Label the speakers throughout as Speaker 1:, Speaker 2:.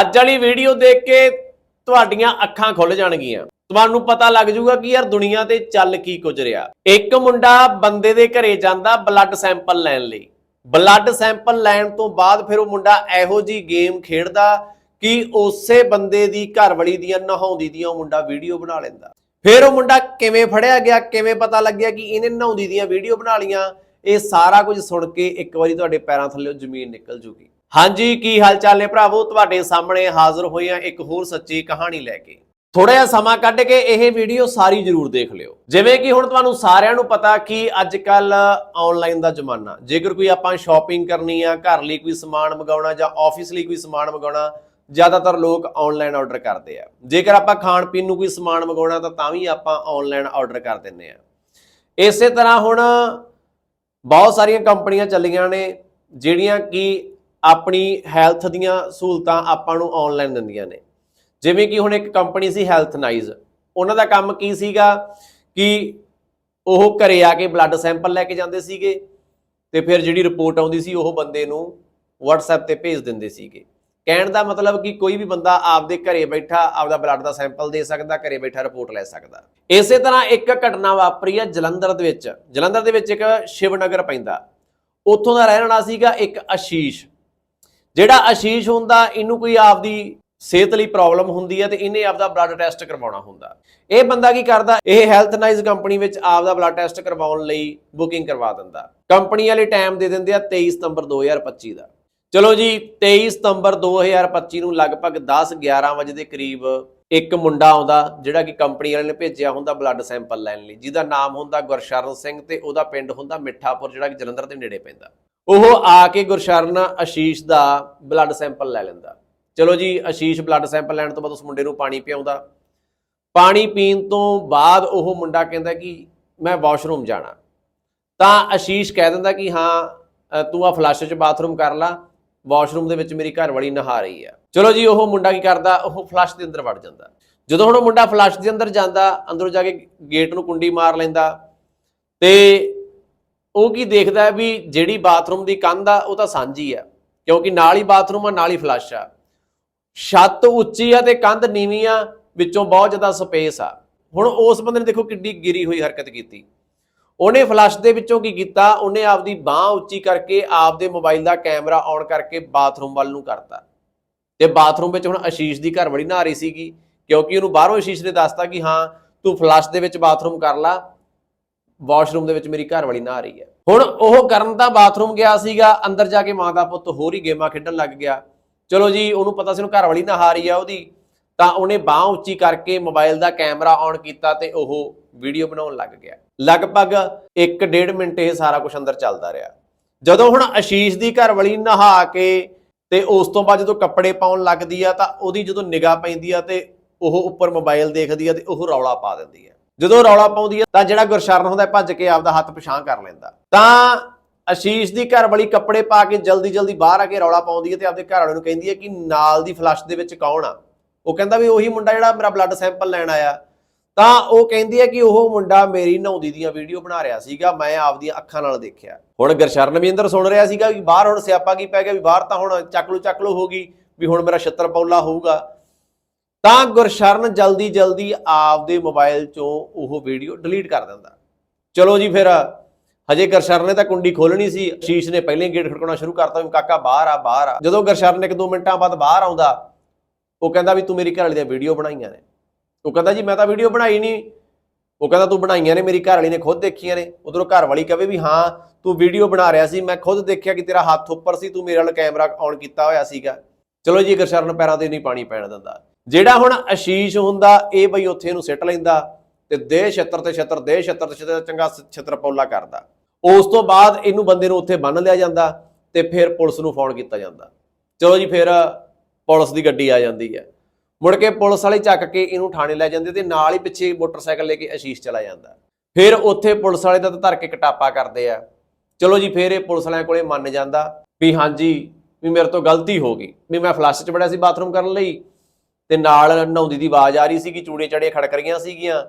Speaker 1: ਅੱਜ ਵਾਲੀ ਵੀਡੀਓ ਦੇਖ ਕੇ ਤੁਹਾਡੀਆਂ ਅੱਖਾਂ ਖੁੱਲ ਜਾਣਗੀਆਂ। ਤੁਹਾਨੂੰ ਪਤਾ ਲੱਗ ਜਾਊਗਾ ਕਿ ਯਾਰ ਦੁਨੀਆ ਤੇ ਚੱਲ ਕੀ ਕੁਝ ਰਿਹਾ। ਇੱਕ ਮੁੰਡਾ ਬੰਦੇ ਦੇ ਘਰੇ ਜਾਂਦਾ ਬਲੱਡ ਸੈਂਪਲ ਲੈਣ ਲਈ। ਬਲੱਡ ਸੈਂਪਲ ਲੈਣ ਤੋਂ ਬਾਅਦ ਫਿਰ ਉਹ ਮੁੰਡਾ ਇਹੋ ਜੀ ਗੇਮ ਖੇਡਦਾ ਕਿ ਉਸੇ ਬੰਦੇ ਦੀ ਘਰਵਾਲੀ ਦੀਆਂ ਨਹਾਉਂਦੀ ਦੀਆਂ ਉਹ ਮੁੰਡਾ ਵੀਡੀਓ ਬਣਾ ਲੈਂਦਾ। ਫਿਰ ਉਹ ਮੁੰਡਾ ਕਿਵੇਂ ਫੜਿਆ ਗਿਆ, ਕਿਵੇਂ ਪਤਾ ਲੱਗਿਆ ਕਿ ਇਹਨੇ ਨਹਾਉਂਦੀ ਦੀਆਂ ਵੀਡੀਓ ਬਣਾ ਲੀਆਂ ਇਹ ਸਾਰਾ ਕੁਝ ਸੁਣ ਕੇ ਇੱਕ ਵਾਰੀ ਤੁਹਾਡੇ ਪੈਰਾਂ ਥੱਲੇੋਂ ਜ਼ਮੀਨ ਨਿਕਲ ਜੂਗੀ ਹਾਂਜੀ, ਕੀ ਹਾਲ ਚਾਲ ਨੇ ਭਰਾਵੋ? ਤੁਹਾਡੇ ਸਾਹਮਣੇ ਹਾਜ਼ਰ ਹੋਏ ਆ ਇੱਕ ਹੋਰ ਸੱਚੀ ਕਹਾਣੀ ਲੈ ਕੇ। ਥੋੜਾ ਜਿਹਾ ਸਮਾਂ ਕੱਢ ਕੇ ਇਹ ਵੀਡੀਓ ਸਾਰੀ ਜ਼ਰੂਰ ਦੇਖ ਲਿਓ। ਜਿਵੇਂ ਕਿ ਹੁਣ ਤੁਹਾਨੂੰ ਸਾਰਿਆਂ ਨੂੰ ਪਤਾ ਕਿ ਅੱਜ ਕੱਲ ਆਨਲਾਈਨ ਦਾ ਜ਼ਮਾਨਾ। ਜੇਕਰ ਕੋਈ ਆਪਾਂ ਸ਼ਾਪਿੰਗ ਕਰਨੀ ਆ, ਘਰ ਲਈ ਕੋਈ ਸਮਾਨ ਮੰਗਾਉਣਾ ਜਾਂ ਆਫਿਸ ਲਈ ਕੋਈ ਸਮਾਨ ਮੰਗਾਉਣਾ, ਜ਼ਿਆਦਾਤਰ ਲੋਕ ਆਨਲਾਈਨ ਆਰਡਰ ਕਰਦੇ ਆ। ਜੇਕਰ ਆਪਾਂ ਖਾਣ ਪੀਣ ਨੂੰ ਕੋਈ ਸਮਾਨ ਮੰਗਾਉਣਾ, ਤਾਂ ਤਾਂ ਵੀ ਆਪਾਂ ਆਨਲਾਈਨ ਆਰਡਰ ਕਰ ਦਿੰਨੇ ਆ। ਇਸੇ ਤਰ੍ਹਾਂ ਹੁਣ ਬਹੁਤ ਸਾਰੀਆਂ ਕੰਪਨੀਆਂ ਚੱਲੀਆਂ ਨੇ, ਜਿਹੜੀਆਂ ਕਿ ਆਪਣੀ ਹੈਲਥ ਦੀਆਂ ਸਹੂਲਤਾਂ ਆਪਾਂ ਨੂੰ ਆਨਲਾਈਨ ਦਿੰਦੀਆਂ ਨੇ। ਜਿਵੇਂ ਕਿ ਹੁਣ ਇੱਕ ਕੰਪਨੀ ਸੀ ਹੈਲਥ ਨਾਈਜ਼ ਉਹਨਾਂ ਦਾ ਕੰਮ ਕੀ ਸੀਗਾ ਕਿ ਉਹ ਘਰੇ ਆ ਕੇ ਬਲੱਡ ਸੈਂਪਲ ਲੈ ਕੇ ਜਾਂਦੇ ਸੀਗੇ ਤੇ ਫਿਰ ਜਿਹੜੀ ਰਿਪੋਰਟ ਆਉਂਦੀ ਸੀ ਉਹ ਬੰਦੇ ਨੂੰ WhatsApp ਤੇ ਭੇਜ ਦਿੰਦੇ ਸੀਗੇ। ਕਹਿਣ ਦਾ ਮਤਲਬ ਕਿ ਕੋਈ ਵੀ ਬੰਦਾ ਆਪਦੇ ਘਰੇ ਬੈਠਾ ਆਪਦਾ ਬਲੱਡ ਦਾ ਸੈਂਪਲ ਦੇ ਸਕਦਾ, ਘਰੇ ਬੈਠਾ ਰਿਪੋਰਟ ਲੈ ਸਕਦਾ। ਇਸੇ ਤਰ੍ਹਾਂ ਇੱਕ ਘਟਨਾ ਵਾਪਰੀ ਹੈ ਜਲੰਧਰ ਦੇ ਵਿੱਚ। ਜਲੰਧਰ ਦੇ ਵਿੱਚ ਇੱਕ ਸ਼ਿਵਨਗਰ ਪੈਂਦਾ। ਉੱਥੋਂ ਦਾ ਰਹਿਣ ਵਾਲਾ ਸੀਗਾ ਇੱਕ ਆਸ਼ੀਸ਼ ਜਿਹੜਾ ਆਸ਼ੀਸ਼ ਹੁੰਦਾ, ਇਹਨੂੰ ਕੋਈ ਆਪਦੀ ਸਿਹਤ ਲਈ ਪ੍ਰੋਬਲਮ ਹੁੰਦੀ ਹੈ ਤੇ ਇਹਨੇ ਆਪਦਾ ਬਲੱਡ ਟੈਸਟ ਕਰਵਾਉਣਾ ਹੁੰਦਾ। ਇਹ ਬੰਦਾ ਕੀ ਕਰਦਾ? ਇਹ ਹੈਲਥਨਾਈਜ਼ ਕੰਪਨੀ ਵਿੱਚ ਆਪਦਾ ਬਲੱਡ ਟੈਸਟ ਕਰਵਾਉਣ ਲਈ ਬੁਕਿੰਗ ਕਰਵਾ ਦਿੰਦਾ। ਕੰਪਨੀ ਵਾਲੇ ਟਾਈਮ ਦੇ ਦਿੰਦੇ ਆ 23 ਸਤੰਬਰ 2025 ਦਾ। ਚਲੋ ਜੀ 23 ਸਤੰਬਰ 2025 ਨੂੰ ਲਗਭਗ 10 11 ਵਜੇ ਦੇ ਕਰੀਬ ਇੱਕ ਮੁੰਡਾ ਆਉਂਦਾ, ਜਿਹੜਾ ਕਿ ਕੰਪਨੀ ਵਾਲੇ ਨੇ ਭੇਜਿਆ ਹੁੰਦਾ ਬਲੱਡ ਸੈਂਪਲ ਲੈਣ ਲਈ, ਜਿਹਦਾ ਨਾਮ ਹੁੰਦਾ ਗੁਰਸ਼ਰਨ ਸਿੰਘ ਤੇ ਉਹਦਾ ਪਿੰਡ ਹੁੰਦਾ ਮਿੱਠਾਪੁਰ, ਜਿਹੜਾ ਕਿ ਜਲੰਧਰ ਦੇ ਨੇੜੇ ਪੈਂਦਾ। ਉਹ ਆ ਕੇ ਗੁਰਸ਼ਰਨ ਆਸ਼ੀਸ਼ ਦਾ ਬਲੱਡ ਸੈਂਪਲ ਲੈ ਲੈਂਦਾ। ਚਲੋ ਜੀ ਆਸ਼ੀਸ਼ ਬਲੱਡ ਸੈਂਪਲ ਲੈਣ ਤੋਂ ਬਾਅਦ ਉਸ ਮੁੰਡੇ ਨੂੰ ਪਾਣੀ ਪਿਆਉਂਦਾ। ਪਾਣੀ ਪੀਣ ਤੋਂ ਬਾਅਦ ਉਹ ਮੁੰਡਾ ਕਹਿੰਦਾ ਕਿ ਮੈਂ ਵਾਸ਼ਰੂਮ ਜਾਣਾ। ਤਾਂ ਆਸ਼ੀਸ਼ ਕਹਿ ਦਿੰਦਾ ਕਿ ਹਾਂ ਤੂੰ ਆ ਫਲੱਸ਼ 'ਚ ਬਾਥਰੂਮ ਕਰ ਲਾ ਵਾਸ਼ਰੂਮ ਦੇ ਵਿੱਚ ਮੇਰੀ ਘਰ ਵਾਲੀ ਨਹਾ ਰਹੀ ਆ। ਚਲੋ ਜੀ, ਉਹ ਮੁੰਡਾ ਕੀ ਕਰਦਾ, ਉਹ ਫਲੱਸ਼ ਦੇ ਅੰਦਰ ਵੜ ਜਾਂਦਾ। ਜਦੋਂ ਹੁਣ ਉਹ ਮੁੰਡਾ ਫਲੱਸ਼ ਦੇ ਅੰਦਰ ਜਾਂਦਾ, ਅੰਦਰੋਂ ਜਾ ਕੇ ਗੇਟ ਨੂੰ ਕੁੰਡੀ ਮਾਰ ਲੈਂਦਾ ਤੇ ਉਹ ਕੀ ਦੇਖਦਾ ਹੈ ਵੀ ਜਿਹੜੀ ਬਾਥਰੂਮ ਦੀ ਕੰਧ ਆ, ਉਹ ਤਾਂ ਸਾਂਝੀ ਆ, ਕਿਉਂਕਿ ਨਾਲ ਹੀ ਬਾਥਰੂਮ ਆ, ਨਾਲ ਹੀ ਫਲੱਸ਼ ਆ। ਛੱਤ ਉੱਚੀ ਆ ਤੇ ਕੰਧ ਨੀਵੀਂ ਆ, ਵਿੱਚੋਂ ਬਹੁਤ ਜ਼ਿਆਦਾ ਸਪੇਸ ਆ। ਹੁਣ ਉਸ ਬੰਦੇ ਨੇ ਦੇਖੋ ਕਿੱਡੀ ਗਿਰੀ ਹੋਈ ਹਰਕਤ ਕੀਤੀ। ਉਹਨੇ ਫਲੱਸ਼ ਦੇ ਵਿੱਚੋਂ ਕੀ ਕੀਤਾ? ਉਹਨੇ ਆਪਦੀ ਬਾਹ ਉੱਚੀ ਕਰਕੇ ਆਪਦੇ ਮੋਬਾਈਲ ਦਾ ਕੈਮਰਾ ਔਨ ਕਰਕੇ ਬਾਥਰੂਮ ਵੱਲ ਨੂੰ ਕਰਤਾ। ਤੇ ਬਾਥਰੂਮ ਵਿੱਚ ਹੁਣ ਆਸ਼ੀਸ਼ ਦੀ ਘਰ ਘਰਵਾਲੀ ਨਹਾ ਰਹੀ ਸੀਗੀ, ਕਿਉਂਕਿ ਉਹਨੂੰ ਬਾਹਰੋਂ ਆਸ਼ੀਸ਼ ਨੇ ਦੱਸਤਾ ਕਿ ਹਾਂ, ਤੂੰ ਫਲੱਸ਼ ਦੇ ਵਿੱਚ ਬਾਥਰੂਮ ਕਰ ਲਾ ਵਾਸ਼ਰੂਮ ਦੇ ਵਿੱਚ ਮੇਰੀ ਘਰਵਾਲੀ ਨਹਾ ਰਹੀ ਹੈ। ਹੁਣ ਉਹ ਕਰਨ ਤਾਂ ਬਾਥਰੂਮ ਗਿਆ ਸੀਗਾ, ਅੰਦਰ ਜਾ ਕੇ ਮਾਂ ਦਾ ਪੁੱਤ ਹੋਰ ਹੀ ਗੇਮਾਂ ਖੇਡਣ ਲੱਗ ਗਿਆ। ਚਲੋ ਜੀ, ਉਹਨੂੰ ਪਤਾ ਸੀ ਉਹਨੂੰ ਘਰਵਾਲੀ ਨਹਾ ਰਹੀ ਆ ਉਹਦੀ। ਤਾਂ ਉਹਨੇ ਬਾਹ ਉੱਚੀ ਕਰਕੇ ਮੋਬਾਈਲ ਦਾ ਕੈਮਰਾ ਔਨ ਕੀਤਾ ਤੇ ਉਹ ਵੀਡੀਓ ਬਣਾਉਣ ਲੱਗ ਗਿਆ। ਲਗਭਗ 1.5 ਮਿੰਟ ਇਹ ਸਾਰਾ ਕੁਝ ਅੰਦਰ ਚੱਲਦਾ ਰਿਹਾ। ਜਦੋਂ ਹੁਣ ਆਸ਼ੀਸ਼ ਦੀ ਘਰਵਾਲੀ ਨਹਾ ਕੇ ਤੇ ਉਸ ਤੋਂ ਬਾਅਦ ਜਦੋਂ ਕੱਪੜੇ ਪਾਉਣ ਲੱਗਦੀ ਆ ਤਾਂ ਉਹਦੀ ਜਦੋਂ ਨਿਗਾਹ ਪੈਂਦੀ ਆ ਤੇ ਉਹ ਉੱਪਰ ਮੋਬਾਈਲ ਦੇਖਦੀ ਆ ਤੇ ਉਹ ਰੌਲਾ ਪਾ ਦਿੰਦੀ ਆ। ਜਦੋਂ ਰੌਲਾ ਪਾਉਂਦੀ ਹੈ, ਤਾਂ ਜਿਹੜਾ ਗੁਰਸ਼ਰਨ ਹੁੰਦਾ, ਭੱਜ ਕੇ ਆਪਦਾ ਹੱਥ ਪਛਾਣ ਕਰ ਲੈਂਦਾ। ਤਾਂ ਅਸ਼ੀਸ਼ ਦੀ ਘਰ ਵਾਲੀ ਕੱਪੜੇ ਪਾ ਕੇ ਜਲਦੀ ਜਲਦੀ ਬਾਹਰ ਆ ਕੇ ਰੌਲਾ ਪਾਉਂਦੀ ਹੈ ਤੇ ਆਪਦੇ ਘਰਵਾਲੇ ਨੂੰ ਕਹਿੰਦੀ ਹੈ ਕਿ ਨਾਲ ਦੀ ਫਲਸ਼ ਦੇ ਵਿੱਚ ਕੌਣ ਆ? ਉਹ ਕਹਿੰਦਾ ਵੀ ਉਹੀ ਮੁੰਡਾ ਜਿਹੜਾ ਮੇਰਾ ਬਲੱਡ ਸੈਂਪਲ ਲੈਣ ਆਇਆ। ਤਾਂ ਉਹ ਕਹਿੰਦੀ ਹੈ ਕਿ ਉਹ ਮੁੰਡਾ ਮੇਰੀ ਨਹਾਉਂਦੀ ਦੀਆਂ ਵੀਡੀਓ ਬਣਾ ਰਿਹਾ ਸੀਗਾ, ਮੈਂ ਆਪਦੀਆਂ ਅੱਖਾਂ ਨਾਲ ਦੇਖਿਆ। ਹੁਣ ਗੁਰਸ਼ਰਨ ਵੀ ਅੰਦਰ ਸੁਣ ਰਿਹਾ ਸੀਗਾ ਕਿ ਬਾਹਰ ਹੁਣ ਸਿਆਪਾ ਕੀ ਪੈ ਗਿਆ ਵੀ ਬਾਹਰ ਤਾਂ ਹੁਣ ਚੱਕ ਲੂ ਹੋ ਗਈ, ਵੀ ਹੁਣ ਮੇਰਾ ਛੱਤਰ ਪੌਲਾ ਹੋਊਗਾ। ਤਾਂ ਗੁਰਸ਼ਰਨ ਜਲਦੀ ਜਲਦੀ ਆਪਦੇ ਮੋਬਾਈਲ ਚੋਂ ਉਹ ਵੀਡੀਓ ਡਿਲੀਟ ਕਰ ਦਿੰਦਾ। ਚਲੋ ਜੀ ਫਿਰ, ਹਜੇ ਗਰਸ਼ਰਨ ਨੇ ਤਾਂ ਕੁੰਡੀ ਖੋਲਣੀ ਸੀ। ਸ਼ੀਸ਼ ਨੇ ਪਹਿਲੇ ਗੇਟ ਖੜਕਾਉਣਾ ਸ਼ੁਰੂ ਕਰਤਾ ਵੀ ਕਾਕਾ ਬਾਹਰ ਆ ਬਾਹਰ ਆ। ਜਦੋਂ ਗਰਸ਼ਰਨ ਇੱਕ ਦੋ ਮਿੰਟਾਂ ਬਾਅਦ ਬਾਹਰ ਆਉਂਦਾ, ਉਹ ਕਹਿੰਦਾ ਵੀ ਤੂੰ ਮੇਰੀ ਘਰ ਵਾਲੀ ਦੀਆਂ ਵੀਡੀਓ ਬਣਾਈਆਂ ਨੇ। ਉਹ ਕਹਿੰਦਾ ਜੀ ਮੈਂ ਤਾਂ ਵੀਡੀਓ ਬਣਾਈ ਨਹੀਂ। ਉਹ ਕਹਿੰਦਾ ਤੂੰ ਬਣਾਈਆਂ ਨੇ, ਮੇਰੀ ਘਰ ਵਾਲੀ ਨੇ ਖੁਦ ਦੇਖੀਆਂ ਨੇ। ਉਧਰੋਂ ਘਰ ਵਾਲੀ ਕਹੇ ਵੀ ਹਾਂ, ਤੂੰ ਵੀਡੀਓ ਬਣਾ ਰਿਹਾ ਸੀ। ਮੈਂ ਖੁਦ ਦੇਖਿਆ ਕਿ ਤੇਰਾ ਹੱਥ ਉੱਪਰ ਸੀ, ਤੂੰ ਮੇਰੇ ਨਾਲ ਕੈਮਰਾ ਔਨ ਕੀਤਾ ਹੋਇਆ ਸੀਗਾ। ਚਲੋ ਜੀ, ਗਰਸ਼ਰਨ ਪੈਰਾਂ ਤੇ ਨਹੀਂ ਪਾਣੀ ਪੈਣ ਦਿੰਦਾ। ਜਿਹੜਾ ਹੁਣ ਅਸ਼ੀਸ਼ ਹੁੰਦਾ, ਇਹ ਬਈ ਉੱਥੇ ਇਹਨੂੰ ਸਿੱਟ ਲੈਂਦਾ ਤੇ ਦੇਹ ਛੱਤਰ ਤੇ ਛੱਤਰ ਦੇਹ ਛੱਤਰ ਤੇ ਛੱਤਰ, ਚੰਗਾ ਛੱਤਰ ਪੌਲਾ ਕਰਦਾ। ਉਸ ਤੋਂ ਬਾਅਦ ਇਹਨੂੰ ਬੰਦੇ ਨੂੰ ਉੱਥੇ ਬੰਨ ਲਿਆ ਜਾਂਦਾ ਤੇ ਫਿਰ ਪੁਲਿਸ ਨੂੰ ਫੋਨ ਕੀਤਾ ਜਾਂਦਾ। ਚਲੋ ਜੀ, ਫਿਰ ਪੁਲਿਸ ਦੀ ਗੱਡੀ ਆ ਜਾਂਦੀ ਹੈ। ਮੁੜ ਕੇ ਪੁਲਿਸ ਵਾਲੇ ਚੱਕ ਕੇ ਇਹਨੂੰ ਥਾਣੇ ਲੈ ਜਾਂਦੇ ਤੇ ਨਾਲ ਹੀ ਪਿੱਛੇ ਮੋਟਰਸਾਈਕਲ ਲੈ ਕੇ ਅਸ਼ੀਸ਼ ਚਲਾ ਜਾਂਦਾ। ਫਿਰ ਉੱਥੇ ਪੁਲਿਸ ਵਾਲੇ ਦਾ ਤਾਂ ਧਰ ਕੇ ਕਟਾਪਾ ਕਰਦੇ ਆ। ਚਲੋ ਜੀ, ਫਿਰ ਇਹ ਪੁਲਿਸ ਵਾਲਿਆਂ ਕੋਲੇ ਮੰਨ ਜਾਂਦਾ ਵੀ ਹਾਂਜੀ, ਵੀ ਮੇਰੇ ਤੋਂ ਗਲਤੀ ਹੋ ਗਈ। ਵੀ ਮੈਂ ਫਲੱਸ਼ 'ਚ ਬੜਿਆ ਸੀ ਬਾਥਰੂਮ ਕਰਨ ਲਈ। ਤੇ ਨਾਲ ਨਹਾਉਂਦੀ ਦੀ ਆਵਾਜ਼ ਆ ਰਹੀ ਸੀਗੀ ਚੂੜੀਆਂ ਚੂੜੇ ਚੜੇ ਖੜਕ ਰਹੀਆਂ ਸੀਗੀਆਂ।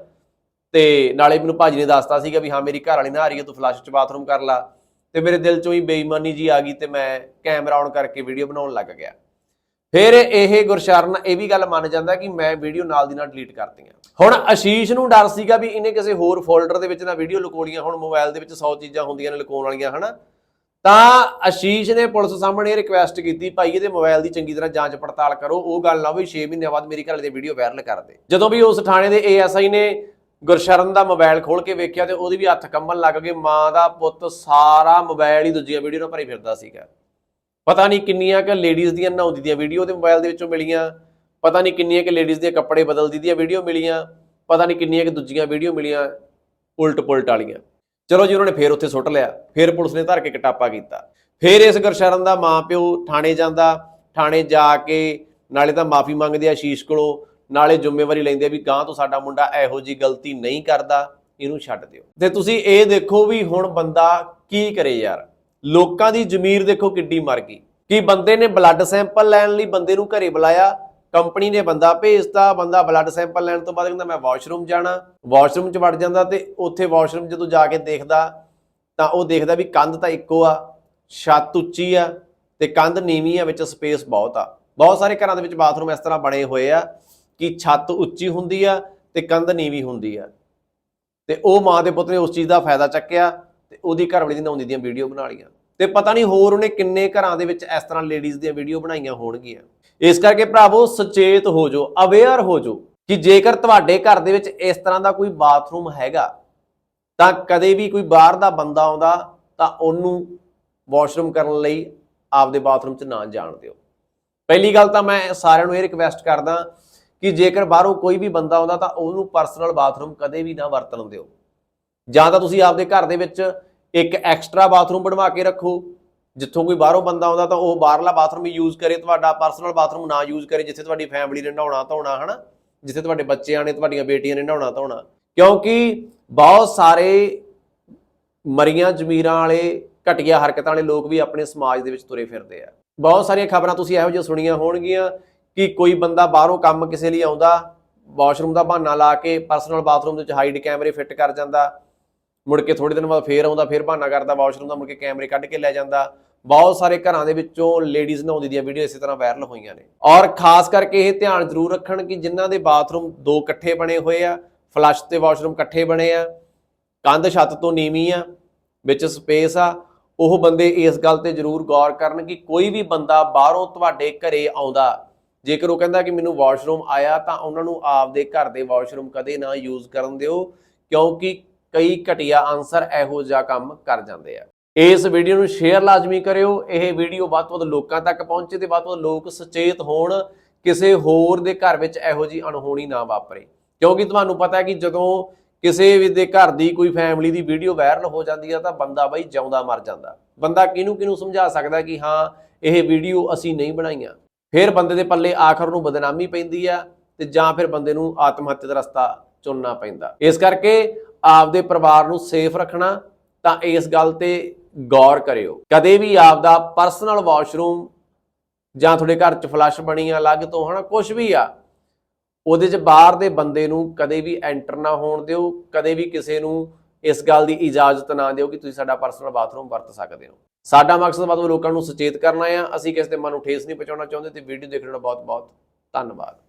Speaker 1: ਤੇ ਨਾਲੇ ਮੈਨੂੰ ਭਾਜੀ ਨੇ ਦੱਸਤਾ ਸੀਗਾ ਵੀ ਹਾਂ, ਮੇਰੀ ਘਰ ਵਾਲੀ ਨਹਾ ਰਹੀ ਹੈ, ਤੂੰ ਫਲੱਸ਼ 'ਚ ਬਾਥਰੂਮ ਕਰ ਲਾ। ਤੇ ਮੇਰੇ ਦਿਲ 'ਚੋਂ ਹੀ ਬੇਈਮਾਨੀ ਜੀ ਆ ਗਈ ਤੇ ਮੈਂ ਕੈਮਰਾ ਔਨ ਕਰਕੇ ਵੀਡੀਓ ਬਣਾਉਣ ਲੱਗ ਗਿਆ। ਫਿਰ ਇਹ ਗੁਰਸ਼ਰਨ, ਇਹ ਵੀ ਗੱਲ ਮੰਨ ਜਾਂਦਾ ਕਿ ਮੈਂ ਵੀਡੀਓ ਨਾਲ ਦੀ ਨਾਲ ਡਿਲੀਟ ਕਰਤੀਆਂ। ਹੁਣ ਆਸ਼ੀਸ਼ ਨੂੰ ਡਰ ਸੀਗਾ ਵੀ ਇਹਨੇ ਕਿਸੇ ਹੋਰ ਫੋਲਡਰ ਦੇ ਵਿੱਚ ਨਾ ਵੀਡੀਓ ਲੁਕੋਲੀਆਂ ਹੁਣ ਮੋਬਾਈਲ ਦੇ ਵਿੱਚ 100 ਚੀਜ਼ਾਂ ਹੁੰਦੀਆਂ ਨੇ ਲੁਕਾਉਣ ਵਾਲੀਆਂ, ਹਨਾ? ਤਾਂ ਆਸ਼ੀਸ਼ ਨੇ ਪੁਲਿਸ ਸਾਹਮਣੇ ਰਿਕੁਐਸਟ ਕੀਤੀ, ਭਾਈ, ਇਹਦੇ ਮੋਬਾਈਲ ਦੀ ਚੰਗੀ ਤਰ੍ਹਾਂ ਜਾਂਚ ਪੜਤਾਲ ਕਰੋ। ਉਹ ਗੱਲ ਨਾ ਵੀ 6 ਮਹੀਨਿਆਂ ਬਾਅਦ ਮੇਰੀ ਘਰ ਦੇ ਵੀਡੀਓ ਵਾਇਰਲ ਕਰ ਦੇ। ਜਦੋਂ ਵੀ ਉਸ ਥਾਣੇ ਦੇ ਏਐਸਆਈ ਨੇ ਗੁਰਸ਼ਰਨ ਦਾ ਮੋਬਾਈਲ ਖੋਲ ਕੇ ਵੇਖਿਆ ਤੇ ਉਹਦੀ ਵੀ ਹੱਥ ਕੰਬਣ ਲੱਗ ਗਏ ਮਾਂ ਦਾ ਪੁੱਤ ਸਾਰਾ ਮੋਬਾਈਲ ਹੀ ਦੂਜੀਆਂ ਵੀਡੀਓ ਨਾਲ ਭਰੀ ਫਿਰਦਾ ਸੀਗਾ। ਪਤਾ ਨਹੀਂ ਕਿੰਨੀਆਂ ਕਿ ਲੇਡੀਜ਼ ਦੀਆਂ ਨਹਾਉਂਦੀ ਦੀਆਂ ਵੀਡੀਓ ਤੇ ਮੋਬਾਈਲ ਦੇ ਵਿੱਚੋਂ ਮਿਲੀਆਂ, ਪਤਾ ਨਹੀਂ ਕਿੰਨੀਆਂ ਕਿ ਲੇਡੀਜ਼ ਦੇ ਕੱਪੜੇ ਬਦਲਦੀ ਦੀਆਂ ਵੀਡੀਓ ਮਿਲੀਆਂ, ਪਤਾ ਨਹੀਂ ਕਿੰਨੀਆਂ ਕਿ ਦੂਜੀਆਂ ਵੀਡੀਓ ਮਿਲੀਆਂ ਉਲਟ ਪੁਲਟ ਵਾਲੀਆਂ। ਚਲੋ ਜੀ, ਉਹਨਾਂ ਨੇ ਫੇਰ ਉੱਥੇ ਸੁੱਟ ਲਿਆ। ਫੇਰ ਪੁਲਿਸ ਨੇ ਧਰ ਕੇ ਕਟਾਪਾ ਕੀਤਾ। ਫੇਰ ਇਸ ਗੁਰਸ਼ਰਨ ਦਾ ਮਾਂ ਪਿਓ ਥਾਣੇ ਜਾਂਦਾ। ਥਾਣੇ ਜਾ ਕੇ ਨਾਲੇ ਤਾਂ ਮਾਫੀ ਮੰਗਦੇ ਆ ਸ਼ੀਸ਼ ਕੋਲੋਂ। ਨਾਲੇ ਜ਼ਿੰਮੇਵਾਰੀ ਲੈਂਦੇ ਆ ਵੀ ਗਾਂ ਤੋਂ ਸਾਡਾ ਮੁੰਡਾ ਇਹੋ ਜੀ ਗਲਤੀ ਨਹੀਂ ਕਰਦਾ। ਇਹਨੂੰ ਛੱਡ ਦਿਓ। ਤੇ ਤੁਸੀਂ ਇਹ ਦੇਖੋ ਵੀ ਹੁਣ ਬੰਦਾ ਕੀ ਕਰੇ ਯਾਰ। ਲੋਕਾਂ ਦੀ ਜ਼ਮੀਰ ਦੇਖੋ ਕਿੱਡੀ ਮਰ ਗਈ। ਕਿ ਬੰਦੇ ਨੇ ਬਲੱਡ ਸੈਂਪਲ ਲੈਣ ਲਈ ਬੰਦੇ ਨੂੰ ਘਰੇ ਬੁਲਾਇਆ। ਕੰਪਨੀ ਨੇ ਬੰਦਾ ਭੇਜਤਾ, ਬੰਦਾ ਬਲੱਡ ਸੈਂਪਲ ਲੈਣ ਤੋਂ ਬਾਅਦ ਕਹਿੰਦਾ ਮੈਂ ਵਾਸ਼ਰੂਮ ਜਾਣਾ। ਵਾਸ਼ਰੂਮ 'ਚ ਵੜ ਜਾਂਦਾ ਤੇ ਉੱਥੇ ਵਾਸ਼ਰੂਮ ਜਦੋਂ ਜਾ ਕੇ ਦੇਖਦਾ, ਤਾਂ ਉਹ ਦੇਖਦਾ ਵੀ ਕੰਧ ਤਾਂ ਇੱਕੋ ਆ, ਛੱਤ ਉੱਚੀ ਆ ਤੇ ਕੰਧ ਨੀਵੀਂ ਆ, ਵਿੱਚ ਸਪੇਸ ਬਹੁਤ ਆ। ਬਹੁਤ ਸਾਰੇ ਘਰਾਂ ਦੇ ਵਿੱਚ ਬਾਥਰੂਮ ਇਸ ਤਰ੍ਹਾਂ ਬਣੇ ਹੋਏ ਆ ਕਿ ਛੱਤ ਉੱਚੀ ਹੁੰਦੀ ਆ ਤੇ ਕੰਧ ਨੀਵੀਂ ਹੁੰਦੀ ਆ। ਤੇ ਉਹ ਮਾਂ ਦੇ ਪੁੱਤ ਨੇ ਉਸ ਚੀਜ਼ ਦਾ ਫਾਇਦਾ ਚੱਕਿਆ ਤੇ ਉਹਦੀ ਘਰਵਾਲੀ ਦੀ ਨਹਾਉਂਦੀ ਦੀਆਂ ਵੀਡੀਓ ਬਣਾ ਲਈਆਂ। ਤੇ ਪਤਾ ਨਹੀਂ ਹੋਰ ਉਹਨੇ ਕਿੰਨੇ ਘਰਾਂ ਦੇ ਵਿੱਚ ਇਸ ਤਰ੍ਹਾਂ ਲੇਡੀਜ਼ ਦੀਆਂ ਵੀਡੀਓ ਬਣਾਈਆਂ ਹੋਣਗੀਆਂ। ਇਸ ਕਰਕੇ ਭਰਾਵੋ, ਸੁਚੇਤ ਹੋ ਜਾਓ ਅਵੇਅਰ ਹੋ ਜਾਓ ਕਿ ਜੇਕਰ ਤੁਹਾਡੇ ਘਰ ਦੇ ਵਿੱਚ ਇਸ ਤਰ੍ਹਾਂ ਦਾ ਕੋਈ ਬਾਥਰੂਮ ਹੈਗਾ, ਤਾਂ ਕਦੇ ਵੀ ਕੋਈ ਬਾਹਰ ਦਾ ਬੰਦਾ ਆਉਂਦਾ, ਤਾਂ ਉਹਨੂੰ ਵਾਸ਼ਰੂਮ ਕਰਨ ਲਈ ਆਪਦੇ ਬਾਥਰੂਮ 'ਚ ਨਾ ਜਾਣ ਦਿਓ। ਪਹਿਲੀ ਗੱਲ ਤਾਂ ਮੈਂ ਸਾਰਿਆਂ ਨੂੰ ਇਹ ਰਿਕਵੈਸਟ ਕਰਦਾ ਕਿ ਜੇਕਰ ਬਾਹਰੋਂ ਕੋਈ ਵੀ ਬੰਦਾ ਆਉਂਦਾ, ਤਾਂ ਉਹਨੂੰ ਪਰਸਨਲ ਬਾਥਰੂਮ ਕਦੇ ਵੀ ਨਾ ਵਰਤਣ ਦਿਓ। ਜਾਂ ਤਾਂ ਤੁਸੀਂ ਆਪਦੇ ਘਰ ਦੇ ਵਿੱਚ ਇੱਕ ਐਕਸਟਰਾ ਬਾਥਰੂਮ ਬਣਵਾ ਕੇ ਰੱਖੋ। ਜਿੱਥੋਂ ਕੋਈ ਬਾਹਰੋਂ ਬੰਦਾ ਆਉਂਦਾ ਤਾਂ ਉਹ ਬਾਹਰਲਾ ਬਾਥਰੂਮ ਹੀ ਯੂਜ਼ ਕਰੇ, ਤੁਹਾਡਾ ਪਰਸਨਲ ਬਾਥਰੂਮ ਨਾ ਯੂਜ਼ ਕਰੇ, ਜਿੱਥੇ ਤੁਹਾਡੀ ਫੈਮਿਲੀ ਨੇ ਨਹਾਉਣਾ ਧੋਣਾ, ਹਨਾ? ਜਿੱਥੇ ਤੁਹਾਡੇ ਬੱਚਿਆਂ ਨੇ, ਤੁਹਾਡੀਆਂ ਬੇਟੀਆਂ ਨੇ ਨਹਾਉਣਾ ਧੋਣਾ। ਕਿਉਂਕਿ ਬਹੁਤ ਸਾਰੇ ਮਰੀਆਂ ਜ਼ਮੀਰਾਂ ਵਾਲੇ ਘਟੀਆ ਹਰਕਤਾਂ ਵਾਲੇ ਲੋਕ ਵੀ ਆਪਣੇ ਸਮਾਜ ਦੇ ਵਿੱਚ ਤੁਰੇ ਫਿਰਦੇ ਆ। ਬਹੁਤ ਸਾਰੀਆਂ ਖਬਰਾਂ ਤੁਸੀਂ ਇਹੋ ਜਿਹੀਆਂ ਸੁਣੀਆਂ ਹੋਣਗੀਆਂ ਕਿ ਕੋਈ ਬੰਦਾ ਬਾਹਰੋਂ ਕੰਮ ਕਿਸੇ ਲਈ ਆਉਂਦਾ ਵਾਸ਼ਰੂਮ ਦਾ ਬਹਾਨਾ ਲਾ ਕੇ ਪਰਸਨਲ ਬਾਥਰੂਮ ਦੇ ਵਿੱਚ ਹਾਈਡ ਕੈਮਰੇ ਫਿੱਟ ਕਰ ਜਾਂਦਾ ਮੁੜ ਕੇ ਥੋੜੇ ਦਿਨ ਬਾਅਦ ਫੇਰ ਆਉਂਦਾ, ਫੇਰ ਬਹਾਨਾ ਕਰਦਾ, ਵਾਸ਼ਰੂਮ ਦਾ ਮੁੜ ਕੇ ਕੈਮਰੇ ਕੱਢ ਕੇ ਲੈ ਜਾਂਦਾ। ਬਹੁਤ ਸਾਰੇ ਘਰਾਂ ਦੇ ਵਿੱਚੋਂ ਲੇਡੀਜ਼ ਨਹਾਉਂਦੀ ਦੀਆਂ ਵੀਡੀਓ ਇਸੇ ਤਰ੍ਹਾਂ ਵਾਇਰਲ ਹੋਈਆਂ ਨੇ। ਔਰ ਖਾਸ ਕਰਕੇ ਇਹ ਧਿਆਨ ਜ਼ਰੂਰ ਰੱਖਣ ਕਿ ਜਿਨ੍ਹਾਂ ਦੇ ਬਾਥਰੂਮ ਦੋ ਇਕੱਠੇ ਬਣੇ ਹੋਏ ਆ ਫਲਸ਼ ਤੇ ਵਾਸ਼ਰੂਮ ਇਕੱਠੇ ਬਣੇ ਆ, ਕੰਧ ਛੱਤ ਤੋਂ ਨੀਵੀਂ ਆ, ਵਿੱਚ ਸਪੇਸ ਆ, ਉਹ ਬੰਦੇ ਇਸ ਗੱਲ ਤੇ ਜ਼ਰੂਰ ਗੌਰ ਕਰਨ ਕਿ ਕੋਈ ਵੀ ਬੰਦਾ ਬਾਹਰੋਂ ਤੁਹਾਡੇ ਘਰੇ ਆਉਂਦਾ, ਜੇਕਰ ਉਹ ਕਹਿੰਦਾ ਕਿ ਮੈਨੂੰ ਵਾਸ਼ਰੂਮ ਆਇਆ ਤਾਂ ਉਹਨਾਂ ਨੂੰ ਆਪਦੇ ਘਰ ਦੇ ਵਾਸ਼ਰੂਮ ਕਦੇ ਨਾ ਯੂਜ਼ ਕਰਨ ਦਿਓ, ਕਿਉਂਕਿ ਕਈ ਘਟੀਆ ਆਨਸਰ ਇਹੋ ਜਿਹਾ ਕੰਮ ਕਰ ਜਾਂਦੇ ਆ। ਇਸ ਵੀਡੀਓ ਨੂੰ ਸ਼ੇਅਰ ਲਾਜ਼ਮੀ ਕਰਿਓ। ਇਹ ਵੀਡੀਓ ਵੱਧ ਤੋਂ ਵੱਧ ਲੋਕਾਂ ਤੱਕ ਪਹੁੰਚੇ ਤੇ ਵੱਧ ਤੋਂ ਵੱਧ ਲੋਕ ਸੁਚੇਤ ਹੋਣ। ਕਿਸੇ ਹੋਰ ਦੇ ਘਰ ਵਿੱਚ ਇਹੋ ਜੀ ਅਣਹੋਣੀ ਨਾ ਵਾਪਰੇ। ਕਿਉਂਕਿ ਤੁਹਾਨੂੰ ਪਤਾ ਹੈ ਕਿ ਜਦੋਂ ਕਿਸੇ ਵੀ ਦੇ ਘਰ ਦੀ ਕੋਈ ਫੈਮਿਲੀ ਦੀ ਵੀਡੀਓ ਵਾਇਰਲ ਹੋ ਜਾਂਦੀ ਆ, ਤਾਂ ਬੰਦਾ ਬਈ ਜਿਉਂਦਾ ਮਰ ਜਾਂਦਾ। ਬੰਦਾ ਕਿਹਨੂੰ ਕਿਹਨੂੰ ਸਮਝਾ ਸਕਦਾ ਕਿ ਹਾਂ, ਇਹ ਵੀਡੀਓ ਅਸੀਂ ਨਹੀਂ ਬਣਾਈਆਂ। ਫਿਰ ਬੰਦੇ ਦੇ ਪੱਲੇ ਆਖਰ ਨੂੰ ਬਦਨਾਮੀ ਪੈਂਦੀ ਆ ਤੇ ਜਾਂ ਫਿਰ ਬੰਦੇ ਨੂੰ ਆਤਮ ਹੱਤਿਆ ਦਾ ਰਸਤਾ ਚੁਣਨਾ ਪੈਂਦਾ। ਇਸ ਕਰਕੇ ਆਪਦੇ ਪਰਿਵਾਰ ਨੂੰ ਸੇਫ ਰੱਖਣਾ ਤਾਂ ਇਸ ਗੱਲ ਤੇ ਗੌਰ ਕਰਿਓ। ਕਦੇ ਵੀ ਆਪਦਾ ਪਰਸਨਲ ਵਾਸ਼ਰੂਮ ਜਾਂ ਤੁਹਾਡੇ ਘਰ 'ਚ ਫਲੱਸ਼ ਬਣੀ ਆ, ਅਲੱਗ ਤੋਂ, ਹਨਾ ਕੁਝ ਵੀ ਆ, ਉਹਦੇ 'ਚ ਬਾਹਰ ਦੇ ਬੰਦੇ ਨੂੰ ਕਦੇ ਵੀ ਐਂਟਰ ਨਾ ਹੋਣ ਦਿਓ, ਕਦੇ ਵੀ ਕਿਸੇ ਨੂੰ ਇਸ ਗੱਲ ਦੀ ਇਜਾਜ਼ਤ ਨਾ ਦਿਓ ਕਿ ਤੁਸੀਂ ਸਾਡਾ ਪਰਸਨਲ ਬਾਥਰੂਮ ਵਰਤ ਸਕਦੇ ਹੋ। ਸਾਡਾ ਮਕਸਦ ਮਤਲਬ ਲੋਕਾਂ ਨੂੰ ਸੁਚੇਤ ਕਰਨਾ ਆ। ਅਸੀਂ ਕਿਸੇ ਦੇ ਮਨ ਨੂੰ ਠੇਸ ਨਹੀਂ ਪਹੁੰਚਾਉਣਾ ਚਾਹੁੰਦੇ ਤੇ ਵੀਡੀਓ ਦੇਖਣ ਦਾ ਬਹੁਤ ਬਹੁਤ ਧੰਨਵਾਦ।